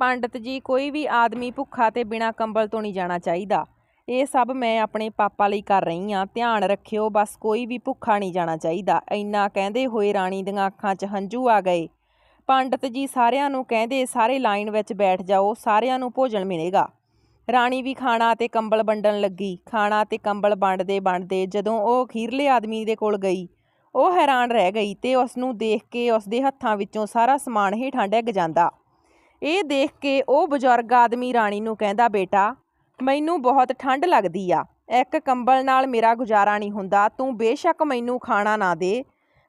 ਪੰਡਤ ਜੀ, ਕੋਈ ਵੀ ਆਦਮੀ ਭੁੱਖਾ ਤੇ ਬਿਨਾਂ ਕੰਬਲ ਤੋਂ ਨਹੀਂ ਜਾਣਾ ਚਾਹੀਦਾ। ਇਹ ਸਭ ਮੈਂ ਆਪਣੇ ਪਾਪਾ ਲਈ ਕਰ ਰਹੀ ਹਾਂ। ਧਿਆਨ ਰੱਖਿਓ, ਬਸ ਕੋਈ ਵੀ ਭੁੱਖਾ ਨਹੀਂ ਜਾਣਾ ਚਾਹੀਦਾ। ਇੰਨਾ ਕਹਿੰਦੇ ਹੋਏ ਰਾਣੀ ਦੀਆਂ ਅੱਖਾਂ 'ਚ ਹੰਝੂ ਆ ਗਏ। ਪੰਡਤ ਜੀ ਸਾਰਿਆਂ ਨੂੰ ਕਹਿੰਦੇ, ਸਾਰੇ ਲਾਈਨ ਵਿੱਚ ਬੈਠ ਜਾਓ, ਸਾਰਿਆਂ ਨੂੰ ਭੋਜਨ ਮਿਲੇਗਾ। ਰਾਣੀ ਵੀ ਖਾਣਾ ਤੇ ਕੰਬਲ ਵੰਡਣ ਲੱਗੀ। ਖਾਣਾ ਤੇ ਕੰਬਲ ਵੰਡਦੇ ਵੰਡਦੇ ਜਦੋਂ ਉਹ ਅਖੀਰਲੇ ਆਦਮੀ ਦੇ ਕੋਲ ਗਈ, ਉਹ ਹੈਰਾਨ ਰਹਿ ਗਈ ਤੇ ਉਸ ਨੂੰ ਦੇਖ ਕੇ ਉਸ ਦੇ ਹੱਥਾਂ ਵਿੱਚੋਂ ਸਾਰਾ ਸਮਾਨ ਹੇਠਾਂ ਡਿੱਗ ਜਾਂਦਾ। ਇਹ ਦੇਖ ਕੇ ਉਹ ਬਜ਼ੁਰਗ ਆਦਮੀ ਰਾਣੀ ਨੂੰ ਕਹਿੰਦਾ, ਬੇਟਾ, ਮੈਨੂੰ ਬਹੁਤ ਠੰਡ ਲੱਗਦੀ ਆ। ਇੱਕ ਕੰਬਲ ਨਾਲ ਮੇਰਾ ਗੁਜ਼ਾਰਾ ਨਹੀਂ ਹੁੰਦਾ। ਤੂੰ ਬੇਸ਼ੱਕ ਮੈਨੂੰ ਖਾਣਾ ਨਾ ਦੇ।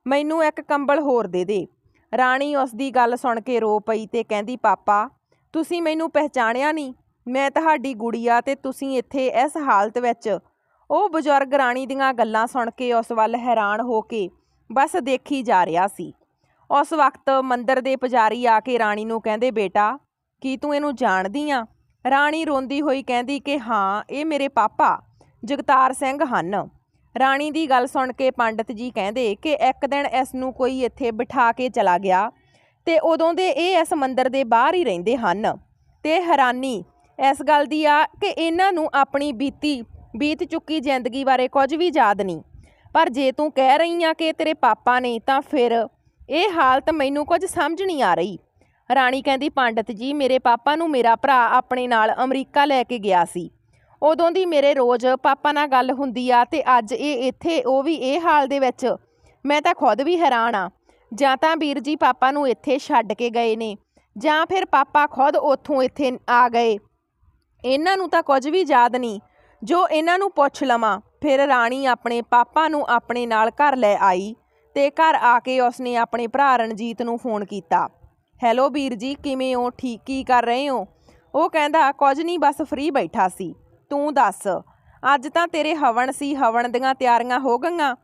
ਮੈਨੂੰ ਇੱਕ ਕੰਬਲ ਹੋਰ ਦੇ ਦੇ। ਰਾਣੀ ਉਸ ਦੀ ਗੱਲ ਸੁਣ ਕੇ ਰੋ ਪਈ ਤੇ ਕਹਿੰਦੀ, ਪਾਪਾ, ਤੁਸੀਂ ਮੈਨੂੰ ਪਹਿਚਾਣਿਆ ਨਹੀਂ। ਮੈਂ ਤੁਹਾਡੀ ਗੁੜੀਆ ਤੇ ਤੁਸੀਂ ਇੱਥੇ ਇਸ ਹਾਲਤ ਵਿੱਚ। ਉਹ ਬਜ਼ੁਰਗ ਰਾਣੀ ਦੀਆਂ ਗੱਲਾਂ ਸੁਣ ਕੇ ਉਸ ਵੱਲ ਹੈਰਾਨ ਹੋ ਕੇ ਬਸ ਦੇਖੀ ਜਾ ਰਿਹਾ ਸੀ। ਉਸ ਵਕਤ ਮੰਦਰ ਦੇ ਪੁਜਾਰੀ ਆ ਕੇ ਰਾਣੀ ਨੂੰ ਕਹਿੰਦੇ, ਬੇਟਾ, ਕੀ ਤੂੰ ਇਹਨੂੰ ਜਾਣਦੀ ਆ? ਰਾਣੀ ਰੋਂਦੀ ਹੋਈ ਕਹਿੰਦੀ ਕਿ ਹਾਂ, ਇਹ ਮੇਰੇ ਪਾਪਾ ਜਗਤਾਰ ਸਿੰਘ ਹਨ। ਰਾਣੀ ਦੀ ਗੱਲ ਸੁਣ ਕੇ ਪੰਡਤ ਜੀ ਕਹਿੰਦੇ ਕਿ ਇੱਕ ਦਿਨ ਇਸ ਨੂੰ ਕੋਈ ਇੱਥੇ ਬਿਠਾ ਕੇ ਚਲਾ ਗਿਆ ਤੇ ਉਦੋਂ ਦੇ ਇਹ ਇਸ ਮੰਦਰ ਦੇ ਬਾਹਰ ਹੀ ਰਹਿੰਦੇ ਹਨ। ਤੇ ਹੈਰਾਨੀ ਇਸ ਗੱਲ ਦੀ ਆ ਕਿ ਇਹਨਾਂ ਨੂੰ ਆਪਣੀ ਬੀਤੀ, ਬੀਤ ਚੁੱਕੀ ਜ਼ਿੰਦਗੀ ਬਾਰੇ ਕੁਝ ਵੀ ਯਾਦ ਨਹੀਂ। ਪਰ ਜੇ ਤੂੰ ਕਹਿ ਰਹੀ ਆ ਕਿ ਤੇਰੇ ਪਾਪਾ ਨੇ, ਤਾਂ ਫਿਰ ਇਹ ਹਾਲਤ ਮੈਨੂੰ ਕੁਝ ਸਮਝ ਨਹੀਂ ਆ ਰਹੀ। ਰਾਣੀ ਕਹਿੰਦੀ, ਪੰਡਤ ਜੀ, ਮੇਰੇ ਪਾਪਾ ਨੂੰ ਮੇਰਾ ਭਰਾ ਆਪਣੇ ਨਾਲ ਅਮਰੀਕਾ ਲੈ ਕੇ ਗਿਆ ਸੀ। ਉਦੋਂ ਦੀ ਮੇਰੇ ਰੋਜ਼ ਪਾਪਾ ਨਾਲ ਗੱਲ ਹੁੰਦੀ ਆ ਤੇ ਅੱਜ ਇਹ ਇੱਥੇ, ਉਹ ਵੀ ਇਹ ਹਾਲ ਦੇ ਵਿੱਚ। ਮੈਂ ਤਾਂ ਖੁਦ ਵੀ ਹੈਰਾਨ ਆ। ਜਾਂ ਤਾਂ ਵੀਰ ਜੀ ਪਾਪਾ ਨੂੰ ਇੱਥੇ ਛੱਡ ਕੇ ਗਏ ਨੇ, ਜਾਂ ਫਿਰ ਪਾਪਾ ਖੁਦ ਉੱਥੋਂ ਇੱਥੇ ਆ ਗਏ। ਇਹਨਾਂ ਨੂੰ ਤਾਂ ਕੁਝ ਵੀ ਯਾਦ ਨਹੀਂ। ਜੋ ਇਹਨਾਂ ਨੂੰ ਪੁੱਛ ਲਵਾਂ, ਫਿਰ ਰਾਣੀ ਆਪਣੇ ਪਾਪਾ ਨੂੰ ਆਪਣੇ ਨਾਲ ਘਰ ਲੈ ਆਈ। ਤੇ ਘਰ ਆ ਕੇ ਉਸਨੇ ਆਪਣੇ ਭਰਾ ਰਣਜੀਤ ਨੂੰ ਫੋਨ ਕੀਤਾ। ਹੈਲੋ ਵੀਰ ਜੀ, ਕਿਵੇਂ ਹੋ? ਠੀਕ ਕੀ ਕਰ ਰਹੇ ਹੋ? ਉਹ ਕਹਿੰਦਾ, ਕੁਝ ਨਹੀਂ, ਬਸ ਫ੍ਰੀ ਬੈਠਾ ਸੀ। ਤੂੰ ਦੱਸ, ਅੱਜ ਤਾਂ ਤੇਰੇ ਹਵਨ ਸੀ, ਹਵਨ ਦੀਆਂ ਤਿਆਰੀਆਂ ਹੋ ਗਈਆਂ?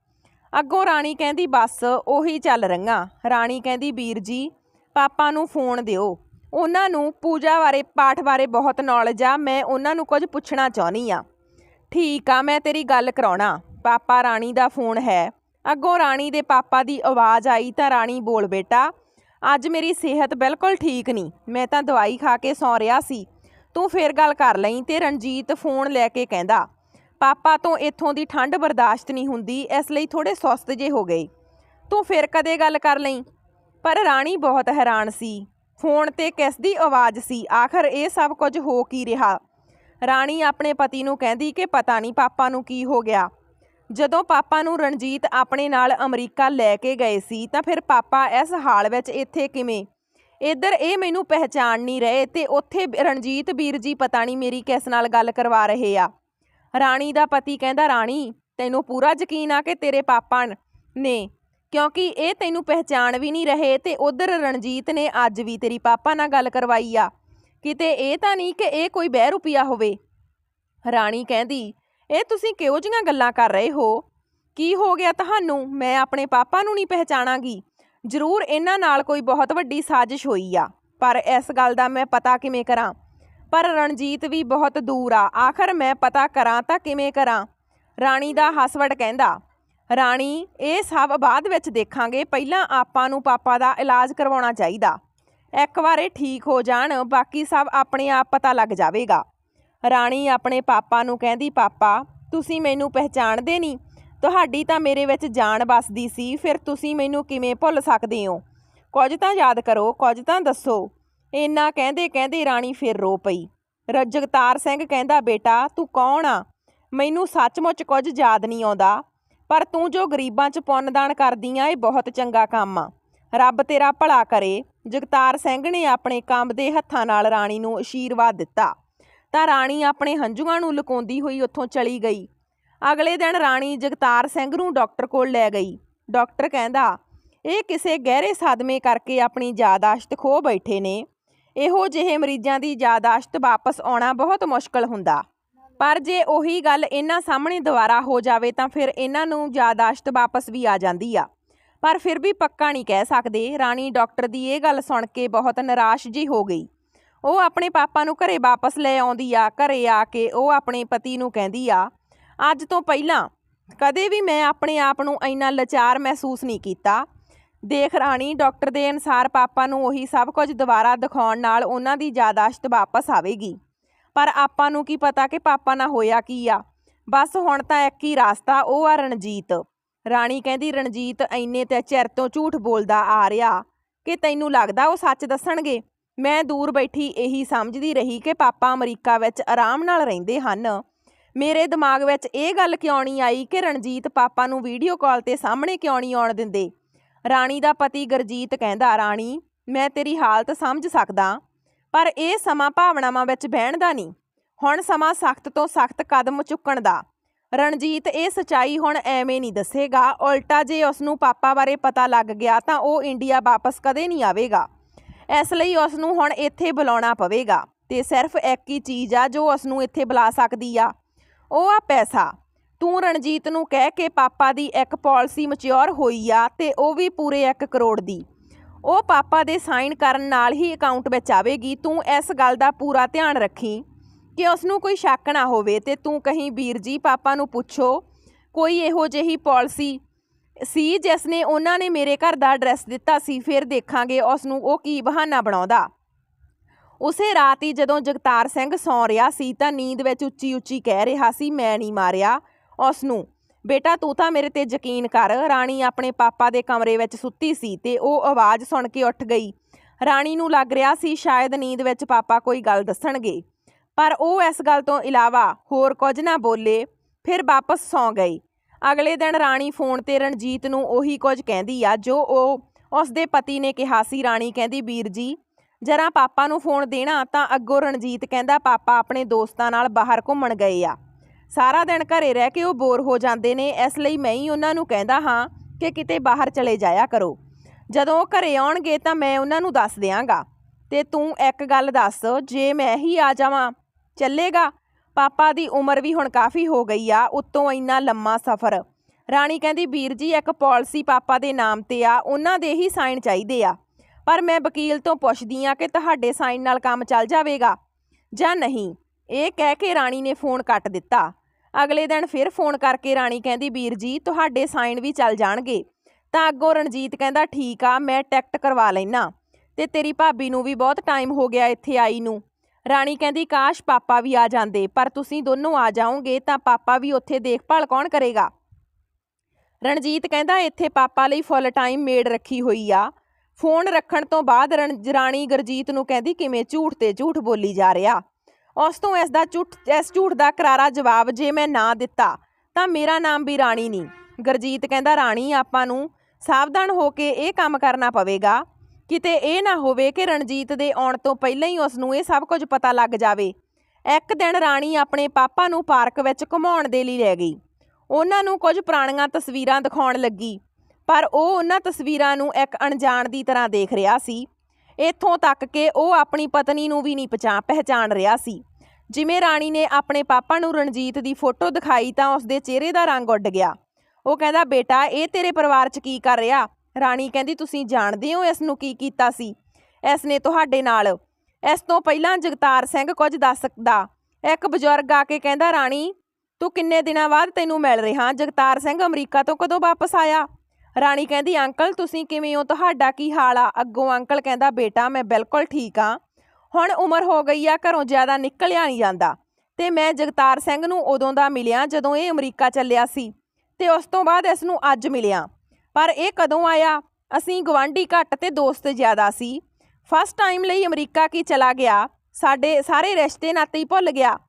ਅੱਗੋਂ ਰਾਣੀ ਕਹਿੰਦੀ, ਬਸ, ਉਹੀ ਚੱਲ ਰਹੀਆਂ। ਰਾਣੀ ਕਹਿੰਦੀ, ਵੀਰ ਜੀ, ਪਾਪਾ ਨੂੰ ਫੋਨ ਦਿਓ। ਉਹਨਾਂ ਨੂੰ ਪੂਜਾ ਬਾਰੇ, ਪਾਠ ਬਾਰੇ ਬਹੁਤ ਨੌਲੇਜ ਆ, ਮੈਂ ਉਹਨਾਂ ਨੂੰ ਕੁਝ ਪੁੱਛਣਾ ਚਾਹੁੰਦੀ ਆ। ਠੀਕ ਆ, ਮੈਂ ਤੇਰੀ ਗੱਲ ਕਰਾਉਣਾ। ਪਾਪਾ ਰਾਣੀ ਦਾ ਫੋਨ ਹੈ। ਅੱਗੋਂ ਰਾਣੀ ਦੇ ਪਾਪਾ ਦੀ ਆਵਾਜ਼ ਆਈ ਤਾਂ ਰਾਣੀ ਬੋਲ, ਬੇਟਾ, ਅੱਜ ਮੇਰੀ ਸਿਹਤ ਬਿਲਕੁਲ ਠੀਕ ਨਹੀਂ। ਮੈਂ ਤਾਂ ਦਵਾਈ ਖਾ ਕੇ ਸੌਂ ਰਿਹਾ ਸੀ। ਤੂੰ ਫੇਰ ਗੱਲ ਕਰ ਲਈ ਤੇ ਰਣਜੀਤ ਫੋਨ ਲੈ ਕੇ ਕਹਿੰਦਾ, ਪਾਪਾ ਤੋਂ ਇੱਥੋਂ ਦੀ ਠੰਡ ਬਰਦਾਸ਼ਤ ਨਹੀਂ ਹੁੰਦੀ, ਇਸ ਲਈ ਥੋੜੇ ਸੁਸਤ ਜੇ ਹੋ ਗਏ। ਤੂੰ ਫੇਰ ਕਦੇ ਗੱਲ ਕਰ ਲਈ? ਪਰ ਰਾਣੀ ਬਹੁਤ ਹੈਰਾਨ ਸੀ। ਫੋਨ ਤੇ ਕਿਸ ਦੀ ਆਵਾਜ਼ ਸੀ? ਆਖਰ ਇਹ ਸਭ ਕੁਝ ਹੋ ਕੀ ਰਿਹਾ? ਰਾਣੀ ਆਪਣੇ ਪਤੀ ਨੂੰ ਕਹਿੰਦੀ ਕਿ ਪਤਾ ਨਹੀਂ ਪਾਪਾ ਨੂੰ ਕੀ ਹੋ ਗਿਆ। ਜਦੋਂ ਪਾਪਾ ਨੂੰ ਰਣਜੀਤ ਆਪਣੇ ਨਾਲ ਅਮਰੀਕਾ ਲੈ ਕੇ ਗਏ ਸੀ, ਤਾਂ ਫਿਰ ਪਾਪਾ ਇਸ ਹਾਲ ਵਿੱਚ ਇੱਥੇ ਕਿਵੇਂ? ਇੱਧਰ ਇਹ ਮੈਨੂੰ ਪਹਿਚਾਣ ਨਹੀਂ ਰਹੇ ਤੇ ਉੱਥੇ ਰਣਜੀਤ ਵੀਰ ਜੀ ਪਤਾ ਨਹੀਂ ਮੇਰੀ ਕਿਸ ਨਾਲ ਗੱਲ ਕਰਵਾ ਰਹੇ ਆ। ਰਾਣੀ ਦਾ ਪਤੀ ਕਹਿੰਦਾ, ਰਾਣੀ, ਤੈਨੂੰ ਪੂਰਾ ਯਕੀਨ ਆ ਕਿ ਤੇਰੇ ਪਾਪਾ ਨੇ ਕਿਉਂਕਿ ਇਹ ਤੈਨੂੰ ਪਹਿਚਾਣ ਵੀ ਨਹੀਂ ਰਹੇ ਤੇ ਉਧਰ ਰਣਜੀਤ ਨੇ ਅੱਜ ਵੀ ਤੇਰੀ ਪਾਪਾ ਨਾਲ ਗੱਲ ਕਰਵਾਈ ਆ। ਕਿਤੇ ਇਹ ਤਾਂ ਨਹੀਂ ਕਿ ਇਹ ਕੋਈ ਬਹਿ ਬਹਿਰੂਪੀਆ ਹੋਵੇ। ਰਾਣੀ ਕਹਿੰਦੀ ਇਹ ਤੁਸੀਂ ਕਿਹੋ ਜਿਹੀਆਂ ਗੱਲਾਂ ਕਰ ਰਹੇ ਹੋ? ਕੀ ਹੋ ਗਿਆ ਤੁਹਾਨੂੰ? ਮੈਂ ਆਪਣੇ ਪਾਪਾ ਨੂੰ ਨਹੀਂ ਪਹਿਚਾਣਾਂਗੀ। ਜ਼ਰੂਰ ਇਹਨਾਂ ਨਾਲ ਕੋਈ ਬਹੁਤ ਵੱਡੀ ਸਾਜ਼ਿਸ਼ ਹੋਈ ਆ, ਪਰ ਇਸ ਗੱਲ ਦਾ ਮੈਂ ਪਤਾ ਕਿਵੇਂ ਕਰਾਂ? ਪਰ ਰਣਜੀਤ ਵੀ ਬਹੁਤ ਦੂਰ ਆ। ਆਖਰ ਮੈਂ ਪਤਾ ਕਰਾਂ ਤਾਂ ਕਿਵੇਂ ਕਰਾਂ? ਰਾਣੀ ਦਾ ਹਸਵੜ ਕਹਿੰਦਾ, ਰਾਣੀ, ਇਹ ਸਭ ਬਾਅਦ ਵਿੱਚ ਦੇਖਾਂਗੇ। ਪਹਿਲਾਂ ਆਪਾਂ ਨੂੰ ਪਾਪਾ ਦਾ ਇਲਾਜ ਕਰਵਾਉਣਾ ਚਾਹੀਦਾ। ਇੱਕ ਵਾਰ ਇਹ ਠੀਕ ਹੋ ਜਾਣ, ਬਾਕੀ ਸਭ ਆਪਣੇ ਆਪ ਪਤਾ ਲੱਗ ਜਾਵੇਗਾ। ਰਾਣੀ ਆਪਣੇ ਪਾਪਾ ਨੂੰ ਕਹਿੰਦੀ, ਪਾਪਾ, ਤੁਸੀਂ ਮੈਨੂੰ ਪਹਿਚਾਣਦੇ ਨਹੀਂ। ਤੁਹਾਡੀ ਤਾਂ ਮੇਰੇ ਵਿੱਚ ਜਾਨ ਵਸਦੀ ਸੀ, ਫਿਰ ਤੁਸੀਂ ਮੈਨੂੰ ਕਿਵੇਂ ਭੁੱਲ ਸਕਦੇ ਹੋ? ਕੁਝ ਤਾਂ ਯਾਦ ਕਰੋ, ਕੁਝ ਤਾਂ ਦੱਸੋ। ਇੰਨਾ ਕਹਿੰਦੇ ਕਹਿੰਦੇ ਰਾਣੀ ਫਿਰ ਰੋ ਪਈ। ਰ- ਜਗਤਾਰ ਸਿੰਘ ਕਹਿੰਦਾ, ਬੇਟਾ, ਤੂੰ ਕੌਣ ਆ? ਮੈਨੂੰ ਸੱਚਮੁੱਚ ਕੁਝ ਯਾਦ ਨਹੀਂ ਆਉਂਦਾ, ਪਰ ਤੂੰ ਜੋ ਗਰੀਬਾਂ 'ਚ ਪੁੰਨਦਾਨ ਕਰਦੀ ਆ, ਇਹ ਬਹੁਤ ਚੰਗਾ ਕੰਮ ਆ। ਰੱਬ ਤੇਰਾ ਭਲਾ ਕਰੇ। ਜਗਤਾਰ ਸਿੰਘ ਨੇ ਆਪਣੇ ਕੰਮ ਦੇ ਹੱਥਾਂ ਨਾਲ ਰਾਣੀ ਨੂੰ ਅਸ਼ੀਰਵਾਦ ਦਿੱਤਾ। ਤਾਂ ਰਾਣੀ ਆਪਣੇ ਹੰਝੂਆਂ ਨੂੰ ਲੁਕਾਉਂਦੀ ਹੋਈ ਉੱਥੋਂ ਚਲੀ ਗਈ। ਅਗਲੇ ਦਿਨ ਰਾਣੀ ਜਗਤਾਰ ਸਿੰਘ ਨੂੰ ਡਾਕਟਰ ਕੋਲ ਲੈ ਗਈ। ਡਾਕਟਰ ਕਹਿੰਦਾ, ਇਹ ਕਿਸੇ ਗਹਿਰੇ ਸਦਮੇ ਕਰਕੇ ਆਪਣੀ ਯਾਦਾਸ਼ਤ ਖੋ ਬੈਠੇ ਨੇ। ਇਹੋ ਜਿਹੇ ਮਰੀਜ਼ਾਂ ਦੀ ਯਾਦਾਸ਼ਤ ਵਾਪਸ ਆਉਣਾ ਬਹੁਤ ਮੁਸ਼ਕਲ ਹੁੰਦਾ। ਪਰ ਜੇ ਉਹੀ ਗੱਲ ਇਹਨਾਂ ਸਾਹਮਣੇ ਦੁਬਾਰਾ ਹੋ ਜਾਵੇ ਤਾਂ ਫਿਰ ਇਹਨਾਂ ਨੂੰ ਯਾਦਾਸ਼ਤ ਵਾਪਸ ਵੀ ਆ ਜਾਂਦੀ ਆ। ਪਰ ਫਿਰ ਵੀ ਪੱਕਾ ਨਹੀਂ ਕਹਿ ਸਕਦੇ। ਰਾਣੀ ਡਾਕਟਰ ਦੀ ਇਹ ਗੱਲ ਸੁਣ ਕੇ ਬਹੁਤ ਨਿਰਾਸ਼ ਜੀ ਹੋ ਗਈ। ਉਹ ਆਪਣੇ ਪਾਪਾ ਨੂੰ ਘਰੇ ਵਾਪਸ ਲੈ ਆਉਂਦੀ ਆ, ਘਰੇ ਆ ਕੇ ਉਹ ਆਪਣੇ ਪਤੀ ਨੂੰ ਕਹਿੰਦੀ ਆ, ਅੱਜ ਤੋਂ ਪਹਿਲਾਂ ਕਦੇ ਵੀ ਮੈਂ ਆਪਣੇ ਆਪ ਨੂੰ ਇੰਨਾ ਲਾਚਾਰ ਮਹਿਸੂਸ ਨਹੀਂ ਕੀਤਾ। ਦੇਖ ਰਾਣੀ, ਡਾਕਟਰ ਦੇ ਅਨੁਸਾਰ ਪਾਪਾ ਨੂੰ ਉਹੀ ਸਭ ਕੁਝ ਦੁਬਾਰਾ ਦਿਖਾਉਣ ਨਾਲ ਉਹਨਾਂ ਦੀ ਯਾਦਾਸ਼ਤ ਵਾਪਸ ਆਵੇਗੀ। ਪਰ ਆਪਾਂ ਨੂੰ ਕੀ ਪਤਾ ਕਿ ਪਾਪਾ ਨਾਲ ਹੋਇਆ ਕੀ ਆ? ਬਸ ਹੁਣ ਤਾਂ ਇੱਕ ਹੀ ਰਾਸਤਾ, ਉਹ ਆ ਰਣਜੀਤ। ਰਾਣੀ ਕਹਿੰਦੀ, ਰਣਜੀਤ ਐਨੇ ਤੇ ਚਿਰ ਤੋਂ ਝੂਠ ਬੋਲਦਾ ਆ ਰਿਹਾ। ਕਿ ਤੈਨੂੰ ਲੱਗਦਾ ਉਹ ਸੱਚ ਦੱਸਣਗੇ? ਮੈਂ ਦੂਰ ਬੈਠੀ ਇਹੀ ਸਮਝਦੀ ਰਹੀ ਕਿ ਪਾਪਾ ਅਮਰੀਕਾ ਵਿੱਚ ਆਰਾਮ ਨਾਲ ਰਹਿੰਦੇ ਹਨ। ਮੇਰੇ ਦਿਮਾਗ ਵਿੱਚ ਇਹ ਗੱਲ ਕਿਉਂ ਨਹੀਂ ਆਈ ਕਿ ਰਣਜੀਤ ਪਾਪਾ ਨੂੰ ਵੀਡੀਓ ਕਾਲ ਤੇ ਸਾਹਮਣੇ ਕਿਉਂ ਨਹੀਂ ਆਉਣ ਦਿੰਦੇ? ਰਾਣੀ ਦਾ ਪਤੀ ਗੁਰਜੀਤ ਕਹਿੰਦਾ, ਰਾਣੀ, ਮੈਂ ਤੇਰੀ ਹਾਲਤ ਸਮਝ ਸਕਦਾ, ਪਰ ਇਹ ਸਮਾਂ ਭਾਵਨਾਵਾਂ ਵਿੱਚ ਬਹਿਣ ਦਾ ਨਹੀਂ। ਹੁਣ ਸਮਾਂ ਸਖਤ ਤੋਂ ਸਖਤ ਕਦਮ ਚੁੱਕਣ ਦਾ। ਰਣਜੀਤ ਇਹ ਸਚਾਈ ਹੁਣ ਐਵੇਂ ਨਹੀਂ ਦੱਸੇਗਾ। ਉਲਟਾ ਜੇ ਉਸ ਨੂੰ ਪਾਪਾ ਬਾਰੇ ਪਤਾ ਲੱਗ ਗਿਆ ਤਾਂ ਉਹ ਇੰਡੀਆ ਵਾਪਸ ਕਦੇ ਨਹੀਂ ਆਵੇਗਾ। ਇਸ ਲਈ ਉਸ ਨੂੰ ਹੁਣ ਇੱਥੇ ਬੁਲਾਉਣਾ ਪਵੇਗਾ। ਤੇ ਸਿਰਫ ਇੱਕ ਹੀ ਚੀਜ਼ ਆ ਜੋ ਉਸ ਨੂੰ ਇੱਥੇ ਬੁਲਾ ਸਕਦੀ ਆ, ਉਹ ਆ ਪੈਸਾ। ਤੂੰ ਰਣਜੀਤ ਨੂੰ ਕਹਿ ਕੇ ਪਾਪਾ ਦੀ ਇੱਕ ਪਾਲਿਸੀ ਮੈਚੁਰ ਹੋਈ ਆ ਤੇ ਉਹ ਵੀ ਪੂਰੇ 1 ਕਰੋੜ ਦੀ। ਉਹ ਪਾਪਾ ਦੇ ਸਾਈਨ ਕਰਨ ਨਾਲ ਹੀ ਅਕਾਊਂਟ ਵਿੱਚ ਆਵੇਗੀ। ਤੂੰ ਇਸ ਗੱਲ ਦਾ ਪੂਰਾ ਧਿਆਨ ਰੱਖੀ ਕਿ ਉਸ ਨੂੰ ਕੋਈ ਸ਼ੱਕ ਨਾ ਹੋਵੇ ਤੇ ਤੂੰ ਕਹੀਂ, ਵੀਰ ਜੀ, ਪਾਪਾ ਨੂੰ ਪੁੱਛੋ, ਕੋਈ ਇਹੋ ਜਿਹੀ ਪਾਲਿਸੀ ਸੀ ਜਿਸ ਨੇ ਉਹਨਾਂ ਨੇ ਮੇਰੇ ਘਰ ਦਾ ਐਡਰੈਸ ਦਿੱਤਾ ਸੀ, ਫਿਰ ਦੇਖਾਂਗੇ ਉਸ ਨੂੰ ਉਹ ਕੀ ਬਹਾਨਾ ਬਣਾਉਂਦਾ। ਉਸੇ ਰਾਤ ਹੀ ਜਦੋਂ ਜਗਤਾਰ ਸਿੰਘ ਸੌਂ ਰਿਹਾ ਸੀ ਤਾਂ ਨੀਂਦ ਵਿੱਚ ਉੱਚੀ ਉੱਚੀ ਕਹਿ ਰਿਹਾ ਸੀ, ਮੈਂ ਨਹੀਂ ਮਾਰਿਆ ਉਸ ਨੂੰ ਬੇਟਾ, ਤੂੰ ਤਾਂ ਮੇਰੇ ਤੇ ਯਕੀਨ ਕਰ। ਰਾਣੀ ਆਪਣੇ ਪਾਪਾ ਦੇ ਕਮਰੇ ਵਿੱਚ ਸੁੱਤੀ ਸੀ ਤੇ ਉਹ ਆਵਾਜ਼ ਸੁਣ ਕੇ ਉੱਠ ਗਈ। ਰਾਣੀ ਨੂੰ ਲੱਗ ਰਿਹਾ ਸੀ ਸ਼ਾਇਦ ਨੀਂਦ ਵਿੱਚ ਪਾਪਾ ਕੋਈ ਗੱਲ ਦੱਸਣਗੇ। ਪਰ ਉਹ ਇਸ ਗੱਲ ਤੋਂ ਇਲਾਵਾ ਹੋਰ ਕੁਝ ਨਾ ਬੋਲੇ, ਫਿਰ ਵਾਪਸ ਸੌਂ ਗਈ। ਅਗਲੇ ਦਿਨ ਰਾਣੀ ਫੋਨ ਤੇ ਰਣਜੀਤ ਨੂੰ ਉਹੀ ਕੁਝ ਕਹਿੰਦੀ ਆ, ਜੋ ਉਹ ਉਸ ਦੇ ਪਤੀ ਨੇ ਕਿਹਾ ਸੀ। ਰਾਣੀ ਕਹਿੰਦੀ, ਵੀਰ ਜੀ, ਜਰਾ ਪਾਪਾ ਨੂੰ ਫੋਨ ਦੇਣਾ ਤਾਂ ਅੱਗੋਂ ਰਣਜੀਤ ਕਹਿੰਦਾ, ਪਾਪਾ ਆਪਣੇ ਦੋਸਤਾਂ ਨਾਲ ਬਾਹਰ ਘੁੰਮਣ ਗਏ ਆ। ਸਾਰਾ ਦਿਨ ਘਰੇ ਰਹਿ ਕੇ ਉਹ ਬੋਰ ਹੋ ਜਾਂਦੇ ਨੇ, ਇਸ ਲਈ ਮੈਂ ਹੀ ਉਹਨਾਂ ਨੂੰ ਕਹਿੰਦਾ ਹਾਂ ਕਿ ਕਿਤੇ ਬਾਹਰ ਚਲੇ ਜਾਇਆ ਕਰੋ। ਜਦੋਂ ਉਹ ਘਰੇ ਆਉਣਗੇ ਤਾਂ ਮੈਂ ਉਹਨਾਂ ਨੂੰ ਦੱਸ ਦਿਆਂਗਾ। ਤੇ ਤੂੰ ਇੱਕ ਗੱਲ ਦੱਸ, ਜੇ ਮੈਂ ਹੀ ਆ ਜਾਵਾਂ, ਚੱਲੇਗਾ? ਪਾਪਾ ਦੀ ਉਮਰ ਵੀ ਹੁਣ ਕਾਫੀ ਹੋ ਗਈ ਆ, ਉੱਤੋਂ ਇੰਨਾ ਲੰਮਾ ਸਫ਼ਰ। ਰਾਣੀ ਕਹਿੰਦੀ, ਵੀਰ ਜੀ, ਇੱਕ ਪਾਲਿਸੀ ਪਾਪਾ ਦੇ ਨਾਮ ਤੇ ਆ, ਉਹਨਾਂ ਦੇ ਹੀ ਸਾਈਨ ਚਾਹੀਦੇ ਆ। ਪਰ ਮੈਂ ਵਕੀਲ ਤੋਂ ਪੁੱਛਦੀ ਆ ਕਿ ਤੁਹਾਡੇ ਸਾਈਨ ਨਾਲ ਕੰਮ ਚੱਲ ਜਾਵੇਗਾ ਜਾਂ ਨਹੀਂ? ਇਹ ਕਹਿ ਕੇ ਰਾਣੀ ਨੇ ਫੋਨ ਕੱਟ ਦਿੱਤਾ। ਅਗਲੇ ਦਿਨ ਫਿਰ ਫੋਨ ਕਰਕੇ ਰਾਣੀ ਕਹਿੰਦੀ, ਵੀਰ ਜੀ, ਤੁਹਾਡੇ ਸਾਈਨ ਵੀ ਚੱਲ ਜਾਣਗੇ। ਤਾਂ ਅੱਗੋਂ ਰਣਜੀਤ ਕਹਿੰਦਾ, ਠੀਕ ਆ, ਮੈਂ ਟਿਕਟ ਕਰਵਾ ਲੈਣਾ ਤੇ ਤੇਰੀ ਭਾਬੀ ਨੂੰ ਵੀ ਬਹੁਤ ਟਾਈਮ ਹੋ ਗਿਆ ਇੱਥੇ ਆਈ ਨੂੰ। ਰਾਣੀ ਕਹਿੰਦੀ, ਕਾਸ਼ ਪਾਪਾ ਵੀ ਆ ਜਾਂਦੇ, ਪਰ ਤੁਸੀਂ ਦੋਨੋਂ ਆ ਜਾਓਗੇ ਤਾਂ ਪਾਪਾ ਵੀ ਉੱਥੇ ਦੇਖਭਾਲ ਕੌਣ ਕਰੇਗਾ? ਰਣਜੀਤ ਕਹਿੰਦਾ, ਇੱਥੇ ਪਾਪਾ ਲਈ ਫੁੱਲ ਟਾਈਮ ਮੇਡ ਰੱਖੀ ਹੋਈ ਆ। ਫੋਨ ਰੱਖਣ ਤੋਂ ਬਾਅਦ ਰਣ, ਰਾਣੀ ਗੁਰਜੀਤ ਨੂੰ ਕਹਿੰਦੀ, ਕਿਵੇਂ ਝੂਠ ਤੇ ਝੂਠ ਬੋਲੀ ਜਾ ਰਿਹਾ? ਉਸ ਤੋਂ ਇਸ ਦਾ ਝੂਠ, ਇਸ ਝੂਠ ਦਾ ਕਰਾਰਾ ਜਵਾਬ, ਜੇ ਮੈਂ ਨਾ ਦਿੱਤਾ, ਤਾਂ ਮੇਰਾ ਨਾਮ ਵੀ ਰਾਣੀ ਨਹੀਂ। ਗੁਰਜੀਤ ਕਹਿੰਦਾ, ਰਾਣੀ, ਆਪਾਂ ਨੂੰ ਸਾਵਧਾਨ ਹੋ ਕੇ ਇਹ ਕੰਮ ਕਰਨਾ ਪਵੇਗਾ। ਕਿਤੇ ਇਹ ਨਾ ਹੋਵੇ ਕਿ ਰਣਜੀਤ ਦੇ ਆਉਣ ਤੋਂ ਪਹਿਲਾਂ ਹੀ ਉਸ ਨੂੰ ਇਹ ਸਭ ਕੁਝ ਪਤਾ ਲੱਗ ਜਾਵੇ। ਇੱਕ ਦਿਨ ਰਾਣੀ ਆਪਣੇ ਪਾਪਾ ਨੂੰ ਪਾਰਕ ਵਿੱਚ ਘੁਮਾਉਣ ਦੇ ਲਈ ਲੈ ਗਈ। ਉਹਨਾਂ ਨੂੰ ਕੁਝ ਪੁਰਾਣੀਆਂ ਤਸਵੀਰਾਂ ਦਿਖਾਉਣ ਲੱਗੀ, ਪਰ ਉਹ ਉਹਨਾਂ ਤਸਵੀਰਾਂ ਨੂੰ ਇੱਕ ਅਣਜਾਣ ਦੀ ਤਰ੍ਹਾਂ ਦੇਖ ਰਿਹਾ ਸੀ। ਇੱਥੋਂ ਤੱਕ ਕਿ ਉਹ ਆਪਣੀ ਪਤਨੀ ਨੂੰ ਵੀ ਨਹੀਂ ਪਛਾਣ ਪਹਿਚਾਣ ਰਿਹਾ ਸੀ। ਜਿਵੇਂ ਰਾਣੀ ਨੇ ਆਪਣੇ ਪਾਪਾ ਨੂੰ ਰਣਜੀਤ ਦੀ ਫੋਟੋ ਦਿਖਾਈ ਤਾਂ ਉਸ ਦੇ ਚਿਹਰੇ ਦਾ ਰੰਗ ਉੱਡ ਗਿਆ। ਉਹ ਕਹਿੰਦਾ, ਬੇਟਾ, ਇਹ ਤੇਰੇ ਪਰਿਵਾਰ 'ਚ ਕੀ ਕਰ ਰਿਹਾ? ਰਾਣੀ ਕਹਿੰਦੀ, ਤੁਸੀਂ ਜਾਣਦੇ ਹੋ ਇਸ ਨੂੰ ਕੀ ਕੀਤਾ ਸੀ? ਇਸ ਨੇ ਤੁਹਾਡੇ ਨਾਲ, ਇਸ ਤੋਂ ਪਹਿਲਾਂ ਜਗਤਾਰ ਸਿੰਘ ਕੁਝ ਦੱਸ ਸਕਦਾ। ਇੱਕ ਬਜ਼ੁਰਗ ਆ ਕੇ ਕਹਿੰਦਾ, ਰਾਣੀ, ਤੂੰ ਕਿੰਨੇ ਦਿਨਾਂ ਬਾਅਦ ਤੈਨੂੰ ਮਿਲ ਰਿਹਾ? ਜਗਤਾਰ ਸਿੰਘ ਅਮਰੀਕਾ ਤੋਂ ਕਦੋਂ ਵਾਪਸ ਆਇਆ? ਰਾਣੀ ਕਹਿੰਦੀ, ਅੰਕਲ, ਤੁਸੀਂ ਕਿਵੇਂ ਹੋ? ਤੁਹਾਡਾ ਕੀ ਹਾਲ ਆ? ਅੱਗੋਂ ਅੰਕਲ ਕਹਿੰਦਾ, ਬੇਟਾ, ਮੈਂ ਬਿਲਕੁਲ ਠੀਕ ਆ ਹੁਣ ਉਮਰ ਹੋ ਗਈ ਆ, ਘਰੋਂ ਜ਼ਿਆਦਾ ਨਿਕਲਿਆ ਨਹੀਂ ਜਾਂਦਾ। ਤੇ ਮੈਂ ਜਗਤਾਰ ਸਿੰਘ ਨੂੰ ਉਦੋਂ ਦਾ ਮਿਲਿਆ ਜਦੋਂ ਇਹ ਅਮਰੀਕਾ ਚੱਲਿਆ ਸੀ। ਤੇ ਉਸ ਤੋਂ ਬਾਅਦ ਇਸ ਨੂੰ ਅੱਜ ਮਿਲਿਆ। ਪਰ ਇਹ ਕਦੋਂ ਆਇਆ? ਅਸੀਂ ਗਵਾਂਢੀ ਘੱਟ ਤੇ ਦੋਸਤ ਜ਼ਿਆਦਾ ਸੀ। ਫਸਟ ਟਾਈਮ ਲਈ ਅਮਰੀਕਾ ਕੀ ਚਲਾ ਗਿਆ? ਸਾਡੇ ਸਾਰੇ ਰਿਸ਼ਤੇ ਨਾਤੇ ਹੀ ਭੁੱਲ ਗਿਆ।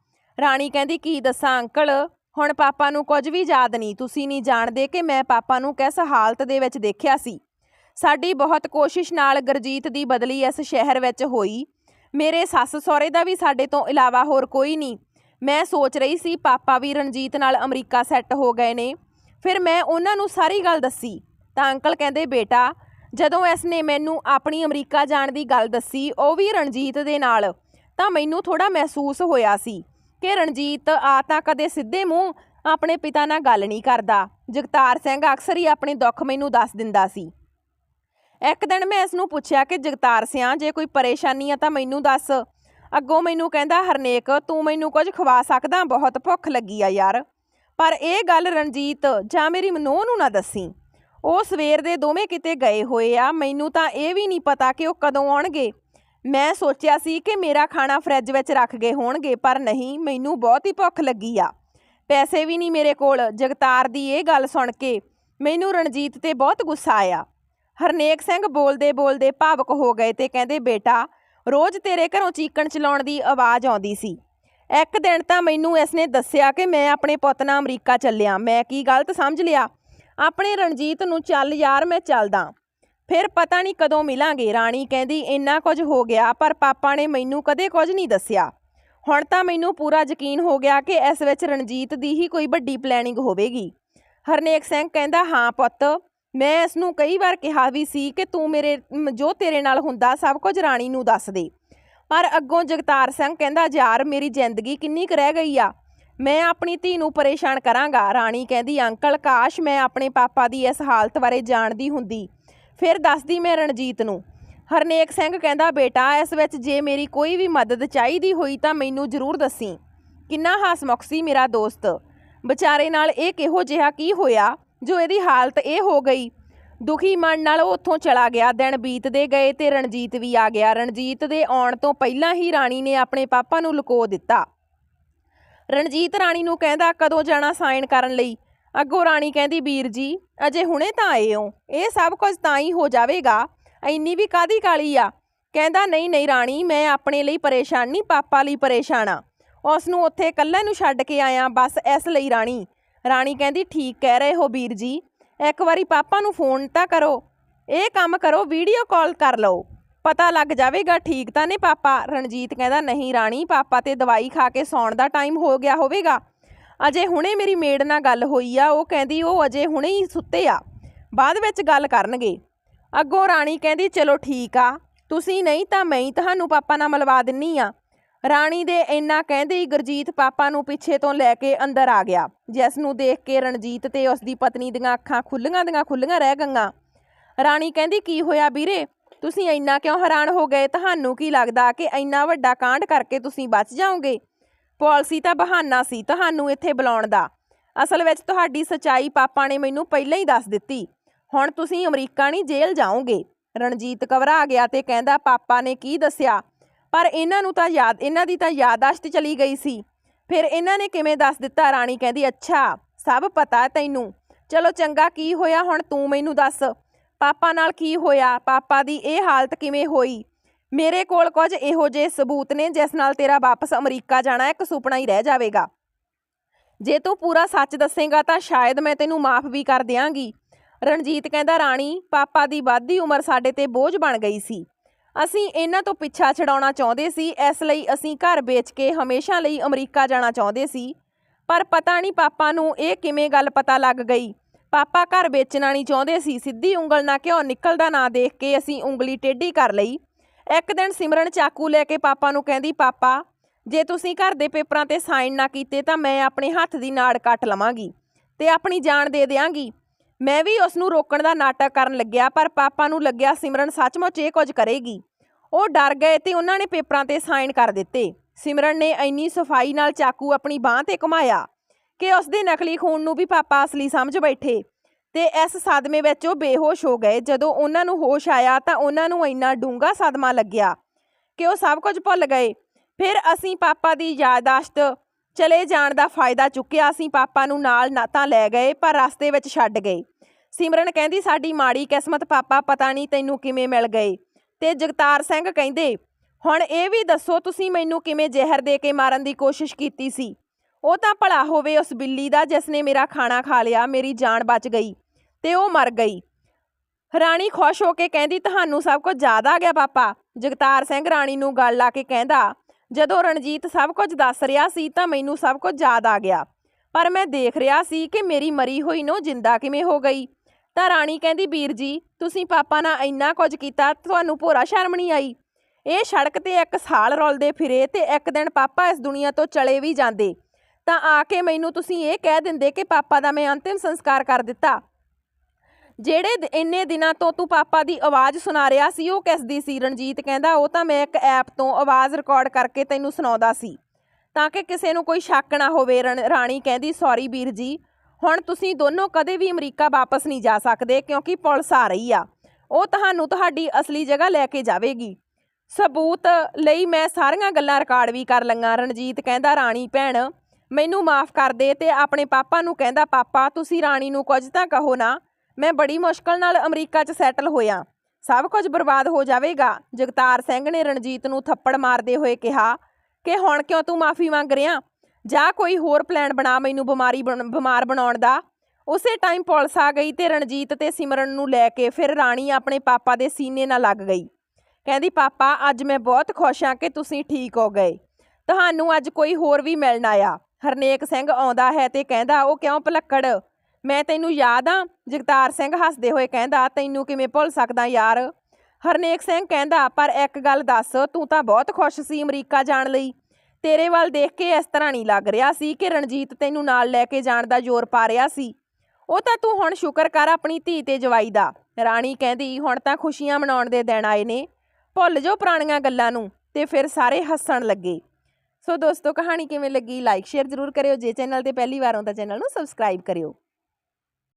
ਰਾਣੀ ਕਹਿੰਦੀ, ਕੀ ਦੱਸਾਂ ਅੰਕਲ? ਹੁਣ ਪਾਪਾ ਨੂੰ ਕੁਝ ਵੀ ਯਾਦ ਨਹੀਂ। ਤੁਸੀਂ ਨਹੀਂ ਜਾਣਦੇ ਕਿ ਮੈਂ ਪਾਪਾ ਨੂੰ ਕਿਸ ਹਾਲਤ ਦੇ ਵਿੱਚ ਦੇਖਿਆ ਸੀ। ਸਾਡੀ ਬਹੁਤ ਕੋਸ਼ਿਸ਼ ਨਾਲ ਗੁਰਜੀਤ ਦੀ ਬਦਲੀ ਇਸ ਸ਼ਹਿਰ ਵਿੱਚ ਹੋਈ। ਮੇਰੇ ਸੱਸ ਸਹੁਰੇ ਦਾ ਵੀ ਸਾਡੇ ਤੋਂ ਇਲਾਵਾ ਹੋਰ ਕੋਈ ਨਹੀਂ। ਮੈਂ ਸੋਚ ਰਹੀ ਸੀ, ਪਾਪਾ ਵੀ ਰਣਜੀਤ ਨਾਲ ਅਮਰੀਕਾ ਸੈੱਟ ਹੋ ਗਏ ਨੇ। ਫਿਰ ਮੈਂ ਉਹਨਾਂ ਨੂੰ ਸਾਰੀ ਗੱਲ ਦੱਸੀ। ਤਾਂ ਅੰਕਲ ਕਹਿੰਦੇ, ਬੇਟਾ, ਜਦੋਂ ਇਸ ਨੇ ਮੈਨੂੰ ਆਪਣੀ ਅਮਰੀਕਾ ਜਾਣ ਦੀ ਗੱਲ ਦੱਸੀ, ਉਹ ਵੀ ਰਣਜੀਤ ਦੇ ਨਾਲ, ਤਾਂ ਮੈਨੂੰ ਥੋੜਾ ਮਹਿਸੂਸ ਹੋਇਆ ਸੀ ਕਿ ਰਣਜੀਤ ਆ ਤਾਂ ਕਦੇ ਸਿੱਧੇ ਮੂੰਹ ਆਪਣੇ ਪਿਤਾ ਨਾਲ ਗੱਲ ਨਹੀਂ ਕਰਦਾ। ਜਗਤਾਰ ਸਿੰਘ ਅਕਸਰ ਹੀ ਆਪਣੇ ਦੁੱਖ ਮੈਨੂੰ ਦੱਸ ਦਿੰਦਾ ਸੀ। ਇੱਕ ਦਿਨ ਮੈਂ ਇਸ ਨੂੰ ਪੁੱਛਿਆ ਕਿ, ਜਗਤਾਰ ਸਿਆਂ, ਜੇ ਕੋਈ ਪਰੇਸ਼ਾਨੀ ਆ ਤਾਂ ਮੈਨੂੰ ਦੱਸ। ਅੱਗੋਂ ਮੈਨੂੰ ਕਹਿੰਦਾ, ਹਰਨੇਕ, ਤੂੰ ਮੈਨੂੰ ਕੁਝ ਖਵਾ ਸਕਦਾ? ਬਹੁਤ ਭੁੱਖ ਲੱਗੀ ਆ ਯਾਰ। ਪਰ ਇਹ ਗੱਲ ਰਣਜੀਤ ਜਾਂ ਮੇਰੀ ਮਨੋਹ ਨੂੰ ਨਾ ਦੱਸੀ। ਉਹ ਸਵੇਰ ਦੇ ਦੋਵੇਂ ਕਿਤੇ ਗਏ ਹੋਏ ਆ। ਮੈਨੂੰ ਤਾਂ ਇਹ ਵੀ ਨਹੀਂ ਪਤਾ ਕਿ ਉਹ ਕਦੋਂ ਆਉਣਗੇ। ਮੈਂ ਸੋਚਿਆ ਸੀ ਕਿ ਮੇਰਾ ਖਾਣਾ ਫਰਿੱਜ ਵਿੱਚ ਰੱਖ ਗਏ ਹੋਣਗੇ, ਪਰ ਨਹੀਂ, ਮੈਨੂੰ ਬਹੁਤ ਹੀ ਭੁੱਖ ਲੱਗੀ ਆ। ਪੈਸੇ ਵੀ ਨਹੀਂ ਮੇਰੇ ਕੋਲ। ਜਗਤਾਰ ਦੀ ਇਹ ਗੱਲ ਸੁਣ ਕੇ ਮੈਨੂੰ ਰਣਜੀਤ ਤੇ ਬਹੁਤ ਗੁੱਸਾ ਆਇਆ। ਹਰਨੇਕ ਸਿੰਘ ਬੋਲਦੇ ਬੋਲਦੇ ਭਾਵਕ ਹੋ ਗਏ ਤੇ ਕਹਿੰਦੇ, ਬੇਟਾ, ਰੋਜ਼ ਤੇਰੇ ਘਰੋਂ ਚੀਕਣ ਚਲਾਉਣ ਦੀ ਆਵਾਜ਼ ਆਉਂਦੀ ਸੀ। ਇੱਕ ਦਿਨ ਤਾਂ ਮੈਨੂੰ ਇਸਨੇ ਦੱਸਿਆ ਕਿ ਮੈਂ ਆਪਣੇ ਪੁੱਤ ਨਾਲ ਅਮਰੀਕਾ ਚੱਲਿਆ। ਮੈਂ ਕੀ ਗਲਤ ਸਮਝ ਲਿਆ? ਆਪਣੇ ਰਣਜੀਤ ਨੂੰ ਚੱਲ ਯਾਰ ਮੈਂ ਚੱਲਦਾ। ਫਿਰ ਪਤਾ ਨਹੀਂ ਕਦੋਂ ਮਿਲਾਂਗੇ। ਰਾਣੀ ਕਹਿੰਦੀ, ਇੰਨਾ ਕੁਝ ਹੋ ਗਿਆ, ਪਰ ਪਾਪਾ ਨੇ ਮੈਨੂੰ ਕਦੇ ਕੁਝ ਨਹੀਂ ਦੱਸਿਆ। ਹੁਣ ਤਾਂ ਮੈਨੂੰ ਪੂਰਾ ਯਕੀਨ ਹੋ ਗਿਆ ਕਿ ਇਸ ਵਿੱਚ ਰਣਜੀਤ ਦੀ ਹੀ ਕੋਈ ਵੱਡੀ ਪਲੈਨਿੰਗ ਹੋਵੇਗੀ। ਹਰਨੇਕ ਸਿੰਘ ਕਹਿੰਦਾ, ਹਾਂ ਪੁੱਤ, ਮੈਂ ਇਸ ਨੂੰ ਕਈ ਵਾਰ ਕਿਹਾ ਵੀ ਸੀ ਕਿ ਤੂੰ ਮੇਰੇ ਜੋ ਤੇਰੇ ਨਾਲ ਹੁੰਦਾ, ਸਭ ਕੁਝ ਰਾਣੀ ਨੂੰ ਦੱਸ ਦੇ। ਪਰ ਅੱਗੋਂ ਜਗਤਾਰ ਸਿੰਘ ਕਹਿੰਦਾ, ਯਾਰ, ਮੇਰੀ ਜ਼ਿੰਦਗੀ ਕਿੰਨੀ ਕੁ ਰਹਿ ਗਈ ਆ। ਮੈਂ ਆਪਣੀ ਧੀ ਨੂੰ ਪਰੇਸ਼ਾਨ ਕਰਾਂਗਾ। ਰਾਣੀ ਕਹਿੰਦੀ, ਅੰਕਲ, ਕਾਸ਼ ਮੈਂ ਆਪਣੇ ਪਾਪਾ ਦੀ ਇਸ ਹਾਲਤ ਬਾਰੇ ਜਾਣਦੀ ਹੁੰਦੀ। ਫਿਰ ਦੱਸਦੀ ਮੈਂ ਰਣਜੀਤ ਨੂੰ। ਹਰਨੇਕ ਸਿੰਘ ਕਹਿੰਦਾ, ਬੇਟਾ, ਇਸ ਵਿੱਚ ਜੇ ਮੇਰੀ ਕੋਈ ਵੀ ਮਦਦ ਚਾਹੀਦੀ ਹੋਈ ਤਾਂ ਮੈਨੂੰ ਜ਼ਰੂਰ ਦੱਸੀ। ਕਿੰਨਾ ਹਾਸਮੁਖ ਸੀ ਮੇਰਾ ਦੋਸਤ। ਵਿਚਾਰੇ ਨਾਲ ਇਹ ਕਿਹੋ ਜਿਹਾ ਕੀ ਹੋਇਆ? ਜੋ ਇਹਦੀ ਹਾਲਤ ਇਹ ਹੋ ਗਈ। ਦੁਖੀ ਮਨ ਨਾਲ ਉਹ ਉੱਥੋਂ ਚਲਾ ਗਿਆ। ਦਿਨ ਬੀਤਦੇ ਗਏ ਤੇ ਰਣਜੀਤ ਵੀ ਆ ਗਿਆ। ਰਣਜੀਤ ਦੇ ਆਉਣ ਤੋਂ ਪਹਿਲਾਂ ਹੀ ਰਾਣੀ ਨੇ ਆਪਣੇ ਪਾਪਾ ਨੂੰ ਲੁਕੋ ਦਿੱਤਾ। ਰਣਜੀਤ ਰਾਣੀ ਨੂੰ ਕਹਿੰਦਾ ਕਦੋਂ ਜਾਣਾ ਸਾਈਨ ਕਰਨ ਲਈ? ਅੱਗੋਂ ਰਾਣੀ ਕਹਿੰਦੀ, ਵੀਰ ਜੀ, ਅਜੇ ਹੁਣੇ ਤਾਂ ਆਏ ਹੋ। ਇਹ ਸਭ ਕੁਝ ਤਾਂ ਹੀ ਹੋ ਜਾਵੇਗਾ। ਇੰਨੀ ਵੀ ਕਾਦੀ ਕਾਲੀ ਆ? ਕਹਿੰਦਾ, ਨਹੀਂ ਨਹੀਂ ਰਾਣੀ, ਮੈਂ ਆਪਣੇ ਲਈ ਪਰੇਸ਼ਾਨ ਨਹੀਂ, ਪਾਪਾ ਲਈ ਪਰੇਸ਼ਾਨ ਆ। ਉਸ ਨੂੰ ਉੱਥੇ ਇਕੱਲੇ ਨੂੰ ਛੱਡ ਕੇ ਆਇਆ, ਬਸ ਇਸ ਲਈ ਰਾਣੀ। ਰਾਣੀ ਕਹਿੰਦੀ, ਠੀਕ ਕਹਿ ਰਹੇ ਹੋ ਵੀਰ ਜੀ। ਇੱਕ ਵਾਰੀ ਪਾਪਾ ਨੂੰ ਫੋਨ ਤਾਂ ਕਰੋ। ਇਹ ਕੰਮ ਕਰੋ, ਵੀਡੀਓ ਕਾਲ ਕਰ ਲਓ। ਪਤਾ ਲੱਗ ਜਾਵੇਗਾ, ਠੀਕ ਤਾਂ ਨੇ ਪਾਪਾ? ਰਣਜੀਤ ਕਹਿੰਦਾ, ਨਹੀਂ ਰਾਣੀ, ਪਾਪਾ ਤੇ ਦਵਾਈ ਖਾ ਕੇ ਸੌਣ ਦਾ ਟਾਈਮ ਹੋ ਗਿਆ ਹੋਵੇਗਾ। ਅਜੇ ਹੁਣੇ ਮੇਰੀ ਮੇਡ ਨਾਲ ਗੱਲ ਹੋਈ ਆ, ਉਹ ਕਹਿੰਦੀ, ਉਹ ਅਜੇ ਹੁਣੇ ਹੀ ਸੁੱਤੇ ਆ। ਬਾਅਦ ਵਿੱਚ ਗੱਲ ਕਰਨਗੇ। ਅੱਗੋਂ ਰਾਣੀ ਕਹਿੰਦੀ, ਚਲੋ ਠੀਕ ਆ। ਤੁਸੀਂ ਨਹੀਂ ਤਾਂ ਮੈਂ ਹੀ ਤੁਹਾਨੂੰ ਪਾਪਾ ਨਾਲ ਮਿਲਵਾ ਦਿੰਨੀ ਆ। ਰਾਣੀ ਦੇ ਇੰਨਾ ਕਹਿੰਦੇ ਹੀ ਗੁਰਜੀਤ ਪਾਪਾ ਨੂੰ ਪਿੱਛੇ ਤੋਂ ਲੈ ਕੇ ਅੰਦਰ ਆ ਗਿਆ। ਜਿਸ ਨੂੰ ਦੇਖ ਕੇ ਰਣਜੀਤ ਤੇ ਉਸ ਦੀ ਪਤਨੀ ਦੀਆਂ ਅੱਖਾਂ ਖੁੱਲੀਆਂ ਦੀਆਂ ਖੁੱਲੀਆਂ ਰਹਿ ਗਈਆਂ। ਰਾਣੀ ਕਹਿੰਦੀ, ਕੀ ਹੋਇਆ ਵੀਰੇ? ਤੁਸੀਂ ਇੰਨਾ ਕਿਉਂ ਹੈਰਾਨ ਹੋ ਗਏ? ਤੁਹਾਨੂੰ ਕੀ ਲੱਗਦਾ ਕਿ ਇੰਨਾ ਵੱਡਾ ਕਾਂਡ ਕਰਕੇ ਤੁਸੀਂ ਬਚ ਜਾਓਗੇ? ਪਾਲਿਸੀ ਤਾਂ ਬਹਾਨਾ ਸੀ ਤੁਹਾਨੂੰ ਇੱਥੇ ਬੁਲਾਉਣ ਦਾ। ਅਸਲ ਵਿੱਚ ਤੁਹਾਡੀ ਸਚਾਈ ਪਾਪਾ ਨੇ ਮੈਨੂੰ ਪਹਿਲਾਂ ਹੀ ਦੱਸ ਦਿੱਤੀ। ਹੁਣ ਤੁਸੀਂ ਅਮਰੀਕਾ ਨਹੀਂ, ਜੇਲ੍ਹ ਜਾਓਗੇ। ਰਣਜੀਤ ਕਵਰਾ ਆ ਗਿਆ ਤੇ ਕਹਿੰਦਾ, ਪਾਪਾ ਨੇ ਕੀ ਦੱਸਿਆ? ਪਰ ਇਹਨਾਂ ਨੂੰ ਤਾਂ ਯਾਦ, ਇਹਨਾਂ ਦੀ ਤਾਂ ਯਾਦਾਸ਼ਤ ਚਲੀ ਗਈ ਸੀ। ਫਿਰ ਇਹਨਾਂ ਨੇ ਕਿਵੇਂ ਦੱਸ ਦਿੱਤਾ? ਰਾਣੀ ਕਹਿੰਦੀ, ਅੱਛਾ, ਸਭ ਪਤਾ ਤੈਨੂੰ। ਚਲੋ ਚੰਗਾ, ਕੀ ਹੋਇਆ ਹੁਣ? ਤੂੰ ਮੈਨੂੰ ਦੱਸ। ਪਾਪਾ ਨਾਲ ਕੀ ਹੋਇਆ? ਪਾਪਾ ਦੀ ਇਹ ਹਾਲਤ ਕਿਵੇਂ ਹੋਈ? ਮੇਰੇ ਕੋਲ ਕੁਝ ਇਹੋ ਜਿਹੇ ਸਬੂਤ ਨੇ, ਜਿਸ ਨਾਲ ਤੇਰਾ ਵਾਪਸ ਅਮਰੀਕਾ ਜਾਣਾ ਇੱਕ ਸੁਪਨਾ ਹੀ ਰਹਿ ਜਾਵੇਗਾ। ਜੇ ਤੂੰ ਪੂਰਾ ਸੱਚ ਦੱਸੇਗਾ ਤਾਂ ਸ਼ਾਇਦ ਮੈਂ ਤੈਨੂੰ ਮਾਫ ਵੀ ਕਰ ਦਿਆਂਗੀ। ਰਣਜੀਤ ਕਹਿੰਦਾ, ਰਾਣੀ, ਪਾਪਾ ਦੀ ਵੱਧਦੀ ਉਮਰ ਸਾਡੇ ਤੇ ਬੋਝ ਬਣ ਗਈ ਸੀ। ਅਸੀਂ ਇਹਨਾਂ ਤੋਂ ਪਿੱਛਾ ਛਡਾਉਣਾ ਚਾਹੁੰਦੇ ਸੀ, ਇਸ ਲਈ ਅਸੀਂ ਘਰ ਵੇਚ ਕੇ ਹਮੇਸ਼ਾ ਲਈ ਅਮਰੀਕਾ ਜਾਣਾ ਚਾਹੁੰਦੇ ਸੀ। ਪਰ ਪਤਾ ਨਹੀਂ ਪਾਪਾ ਨੂੰ ਇਹ ਕਿਵੇਂ ਗੱਲ ਪਤਾ ਲੱਗ ਗਈ। ਪਾਪਾ ਘਰ ਵੇਚਣਾ ਨਹੀਂ ਚਾਹੁੰਦੇ ਸੀ, ਸਿੱਧੀ ਉਂਗਲ ਨਾਲ ਘਿਓ ਨਿਕਲਦਾ ਨਾ ਦੇਖ ਕੇ ਅਸੀਂ ਉਂਗਲੀ ਟੇਢੀ ਕਰ ਲਈ। ਇੱਕ ਦਿਨ ਸਿਮਰਨ ਚਾਕੂ ਲੈ ਕੇ ਪਾਪਾ ਨੂੰ ਕਹਿੰਦੀ, ਪਾਪਾ, ਜੇ ਤੁਸੀਂ ਘਰ ਦੇ ਪੇਪਰਾਂ ਤੇ ਸਾਈਨ ਨਾ ਕੀਤੇ ਤਾਂ ਮੈਂ ਆਪਣੇ ਹੱਥ ਦੀ ਨਾੜ ਕੱਟ ਲਵਾਂਗੀ ਤੇ ਆਪਣੀ ਜਾਨ ਦੇ ਦਿਆਂਗੀ। ਮੈਂ ਵੀ ਉਸ ਨੂੰ ਰੋਕਣ ਦਾ ਨਾਟਕ ਕਰਨ ਲੱਗਿਆ, ਪਰ ਪਾਪਾ ਨੂੰ ਲੱਗਿਆ ਸਿਮਰਨ ਸੱਚਮੁੱਚ ਇਹ ਕੁਝ ਕਰੇਗੀ। ਉਹ ਡਰ ਗਏ ਤੇ ਉਹਨਾਂ ਨੇ ਪੇਪਰਾਂ ਤੇ ਸਾਈਨ ਕਰ ਦਿੱਤੇ। ਸਿਮਰਨ ਨੇ ਇੰਨੀ ਸਫ਼ਾਈ ਨਾਲ ਚਾਕੂ ਆਪਣੀ ਬਾਹ ਤੇ ਘੁਮਾਇਆ। ਕਿ ਉਸ ਦੇ ਨਕਲੀ ਖੂਨ ਨੂੰ ਵੀ ਪਾਪਾ ਅਸਲੀ ਸਮਝ ਬੈਠੇ। ਤੇ ਇਸ ਸਦਮੇ ਵਿੱਚ ਉਹ ਬੇਹੋਸ਼ ਹੋ ਗਏ। ਜਦੋਂ ਉਹਨਾਂ ਨੂੰ ਹੋਸ਼ ਆਇਆ ਤਾਂ ਉਹਨਾਂ ਨੂੰ ਇੰਨਾ ਡੂੰਘਾ ਸਦਮਾ ਲੱਗਿਆ ਕਿ ਉਹ ਸਭ ਕੁਝ ਭੁੱਲ ਗਏ। ਫਿਰ ਅਸੀਂ ਪਾਪਾ ਦੀ ਯਾਦਾਸ਼ਤ ਚਲੇ ਜਾਣ ਦਾ ਫਾਇਦਾ ਚੁੱਕਿਆ। ਅਸੀਂ ਪਾਪਾ ਨੂੰ ਨਾਲ ਨਾ ਤਾਂ ਲੈ ਗਏ, ਪਰ ਰਸਤੇ ਵਿੱਚ ਛੱਡ ਗਏ। ਸਿਮਰਨ ਕਹਿੰਦੀ, ਸਾਡੀ ਮਾੜੀ ਕਿਸਮਤ ਪਾਪਾ ਪਤਾ ਨਹੀਂ ਤੈਨੂੰ ਕਿਵੇਂ ਮਿਲ ਗਏ ਤੇ ਜਗਤਾਰ ਸਿੰਘ ਕਹਿੰਦੇ, ਹੁਣ ਇਹ ਵੀ ਦੱਸੋ, ਤੁਸੀਂ ਮੈਨੂੰ ਕਿਵੇਂ ਜ਼ਹਿਰ ਦੇ ਕੇ ਮਾਰਨ ਦੀ ਕੋਸ਼ਿਸ਼ ਕੀਤੀ ਸੀ? ਉਹ ਤਾਂ ਭਲਾ ਹੋਵੇ ਉਸ ਬਿੱਲੀ ਦਾ ਜਿਸ ਨੇ ਮੇਰਾ ਖਾਣਾ ਖਾ ਲਿਆ, ਮੇਰੀ ਜਾਨ ਬਚ ਗਈ ਤੇ ਉਹ ਮਰ ਗਈ। ਰਾਣੀ ਖੁਸ਼ ਹੋ ਕੇ ਕਹਿੰਦੀ, ਤੁਹਾਨੂੰ ਸਭ ਕੁਝ ਯਾਦ ਆ ਗਿਆ ਪਾਪਾ। ਜਗਤਾਰ ਸਿੰਘ ਰਾਣੀ ਨੂੰ ਗੱਲ ਲਾ ਕੇ ਕਹਿੰਦਾ, ਜਦੋਂ ਰਣਜੀਤ ਸਭ ਕੁਝ ਦੱਸ ਰਿਹਾ ਸੀ ਤਾਂ ਮੈਨੂੰ ਸਭ ਕੁਝ ਯਾਦ ਆ ਗਿਆ। ਪਰ ਮੈਂ ਦੇਖ ਰਿਹਾ ਸੀ ਕਿ ਮੇਰੀ ਮਰੀ ਹੋਈ ਨੂੰ ਜਿੰਦਾ ਕਿਵੇਂ ਹੋ ਗਈ। ਤਾਂ ਰਾਣੀ ਕਹਿੰਦੀ, ਵੀਰ ਜੀ, ਤੁਸੀਂ ਪਾਪਾ ਨਾਲ ਇੰਨਾ ਕੁਝ ਕੀਤਾ, ਤੁਹਾਨੂੰ ਭੋਰਾ ਸ਼ਰਮ ਨਹੀਂ ਆਈ? ਇਹ ਸੜਕ ਤੇ ਇੱਕ ਸਾਲ ਰੁਲਦੇ ਫਿਰੇ ਤੇ ਇੱਕ ਦਿਨ ਪਾਪਾ ਇਸ ਦੁਨੀਆ ਤੋਂ ਚਲੇ ਵੀ ਜਾਂਦੇ। ਤਾਂ ਆ ਕੇ ਮੈਨੂੰ ਤੁਸੀਂ ਇਹ ਕਹਿ ਦਿੰਦੇ ਕਿ ਪਾਪਾ ਦਾ ਮੈਂ ਅੰਤਿਮ ਸੰਸਕਾਰ ਕਰ ਦਿੱਤਾ। ਜਿਹੜੇ ਇੰਨੇ ਦਿਨਾਂ ਤੋਂ ਤੂੰ ਪਾਪਾ ਦੀ ਆਵਾਜ਼ ਸੁਣਾ ਰਿਹਾ ਸੀ, ਉਹ ਕਿਸ ਦੀ ਸੀ? ਰਣਜੀਤ ਕਹਿੰਦਾ, ਉਹ ਤਾਂ ਮੈਂ ਇੱਕ ਐਪ ਤੋਂ ਆਵਾਜ਼ ਰਿਕਾਰਡ ਕਰਕੇ ਤੈਨੂੰ ਸੁਣਾਉਂਦਾ ਸੀ। ਤਾਂ ਕਿ ਕਿਸੇ ਨੂੰ ਕੋਈ ਸ਼ੱਕ ਨਾ ਹੋਵੇ, ਰਣ- ਰਾਣੀ ਕਹਿੰਦੀ ਸੌਰੀ ਵੀਰ ਜੀ, ਹੁਣ ਤੁਸੀਂ ਦੋਨੋਂ ਕਦੇ ਵੀ ਅਮਰੀਕਾ ਵਾਪਸ ਨਹੀਂ ਜਾ ਸਕਦੇ, ਕਿਉਂਕਿ ਪੁਲਿਸ ਆ ਰਹੀ ਆ। ਉਹ ਤੁਹਾਨੂੰ ਤੁਹਾਡੀ ਅਸਲੀ ਜਗ੍ਹਾ ਲੈ ਕੇ ਜਾਵੇਗੀ। ਸਬੂਤ ਲਈ ਮੈਂ ਸਾਰੀਆਂ ਗੱਲਾਂ ਰਿਕਾਰਡ ਵੀ ਕਰ ਲਈਆਂ। ਰਣਜੀਤ ਕਹਿੰਦਾ, ਰਾਣੀ ਭੈਣ ਮੈਨੂੰ ਮਾਫ ਕਰ ਦੇ ਤੇ ਆਪਣੇ ਪਾਪਾ ਨੂੰ ਕਹਿੰਦਾ, ਪਾਪਾ, ਤੁਸੀਂ ਰਾਣੀ ਨੂੰ ਕੁਝ ਤਾਂ ਕਹੋ ਨਾ। ਮੈਂ ਬੜੀ ਮੁਸ਼ਕਲ ਨਾਲ ਅਮਰੀਕਾ 'ਚ ਸੈਟਲ ਹੋਇਆ। ਸਭ ਕੁਝ ਬਰਬਾਦ ਹੋ ਜਾਵੇਗਾ। ਜਗਤਾਰ ਸਿੰਘ ਨੇ ਰਣਜੀਤ ਨੂੰ ਥੱਪੜ ਮਾਰਦੇ ਹੋਏ ਕਿਹਾ, ਕਿ ਹੁਣ ਕਿਉਂ ਤੂੰ ਮਾਫੀ ਮੰਗ ਰਿਹਾ? ਜਾਂ ਕੋਈ ਹੋਰ ਪਲਾਨ ਬਣਾ ਮੈਨੂੰ ਬਿਮਾਰੀ ਬਣ- ਬਿਮਾਰ ਬਣਾਉਣ ਦਾ। ਉਸੇ ਟਾਈਮ ਪੁਲਿਸ ਆ ਗਈ ਤੇ ਰਣਜੀਤ ਤੇ ਸਿਮਰਨ ਨੂੰ ਲੈ ਕੇ ਫਿਰ ਰਾਣੀ ਆਪਣੇ ਪਾਪਾ ਦੇ ਸੀਨੇ ਨਾਲ ਲੱਗ ਗਈ। ਕਹਿੰਦੀ, ਪਾਪਾ, ਅੱਜ ਮੈਂ ਬਹੁਤ ਖੁਸ਼ ਹਾਂ ਕਿ ਤੁਸੀਂ ਠੀਕ ਹੋ ਗਏ। ਤੁਹਾਨੂੰ ਅੱਜ ਕੋਈ ਹੋਰ ਵੀ ਮਿਲਣ ਆਇਆ। ਹਰਨੇਕ ਸਿੰਘ ਆਉਂਦਾ ਹੈ ਤੇ ਕਹਿੰਦਾ, ਉਹ ਕਿਉਂ ਭਲੱਕੜ? ਮੈਂ ਤੈਨੂੰ ਯਾਦ ਆ? ਜਗਤਾਰ ਸਿੰਘ ਹੱਸਦੇ ਹੋਏ ਕਹਿੰਦਾ, ਤੈਨੂੰ ਕਿਵੇਂ ਭੁੱਲ ਸਕਦਾ ਯਾਰ? ਹਰਨੇਕ ਸਿੰਘ ਕਹਿੰਦਾ, ਪਰ ਇੱਕ ਗੱਲ ਦੱਸ, ਤੂੰ ਤਾਂ ਬਹੁਤ ਖੁਸ਼ ਸੀ ਅਮਰੀਕਾ ਜਾਣ ਲਈ। ਤੇਰੇ ਵੱਲ ਦੇਖ ਕੇ ਇਸ ਤਰ੍ਹਾਂ ਨਹੀਂ ਲੱਗ ਰਿਹਾ ਸੀ ਕਿ ਰਣਜੀਤ ਤੈਨੂੰ ਨਾਲ ਲੈ ਕੇ ਜਾਣ ਦਾ ਜ਼ੋਰ ਪਾ ਰਿਹਾ ਸੀ। ਉਹ ਤਾਂ ਤੂੰ ਹੁਣ ਸ਼ੁਕਰ ਕਰ ਆਪਣੀ ਧੀ ਤੇ ਜਵਾਈ ਦਾ। ਰਾਣੀ ਕਹਿੰਦੀ, ਹੁਣ ਤਾਂ ਖੁਸ਼ੀਆਂ ਮਨਾਉਣ ਦੇ ਦਿਨ ਆਏ ਨੇ। ਭੁੱਲ ਜਾਓ ਪੁਰਾਣੀਆਂ ਗੱਲਾਂ ਨੂੰ। ਤੇ ਫਿਰ ਸਾਰੇ ਹੱਸਣ ਲੱਗੇ। ਸੋ ਦੋਸਤੋ, ਕਹਾਣੀ ਕਿਵੇਂ ਲੱਗੀ? ਲਾਈਕ ਸ਼ੇਅਰ ਜ਼ਰੂਰ ਕਰਿਓ। ਜੇ ਚੈਨਲ ਤੇ ਪਹਿਲੀ ਵਾਰ ਹੋ ਤਾਂ ਚੈਨਲ ਨੂੰ ਸਬਸਕ੍ਰਾਈਬ ਕਰਿਓ।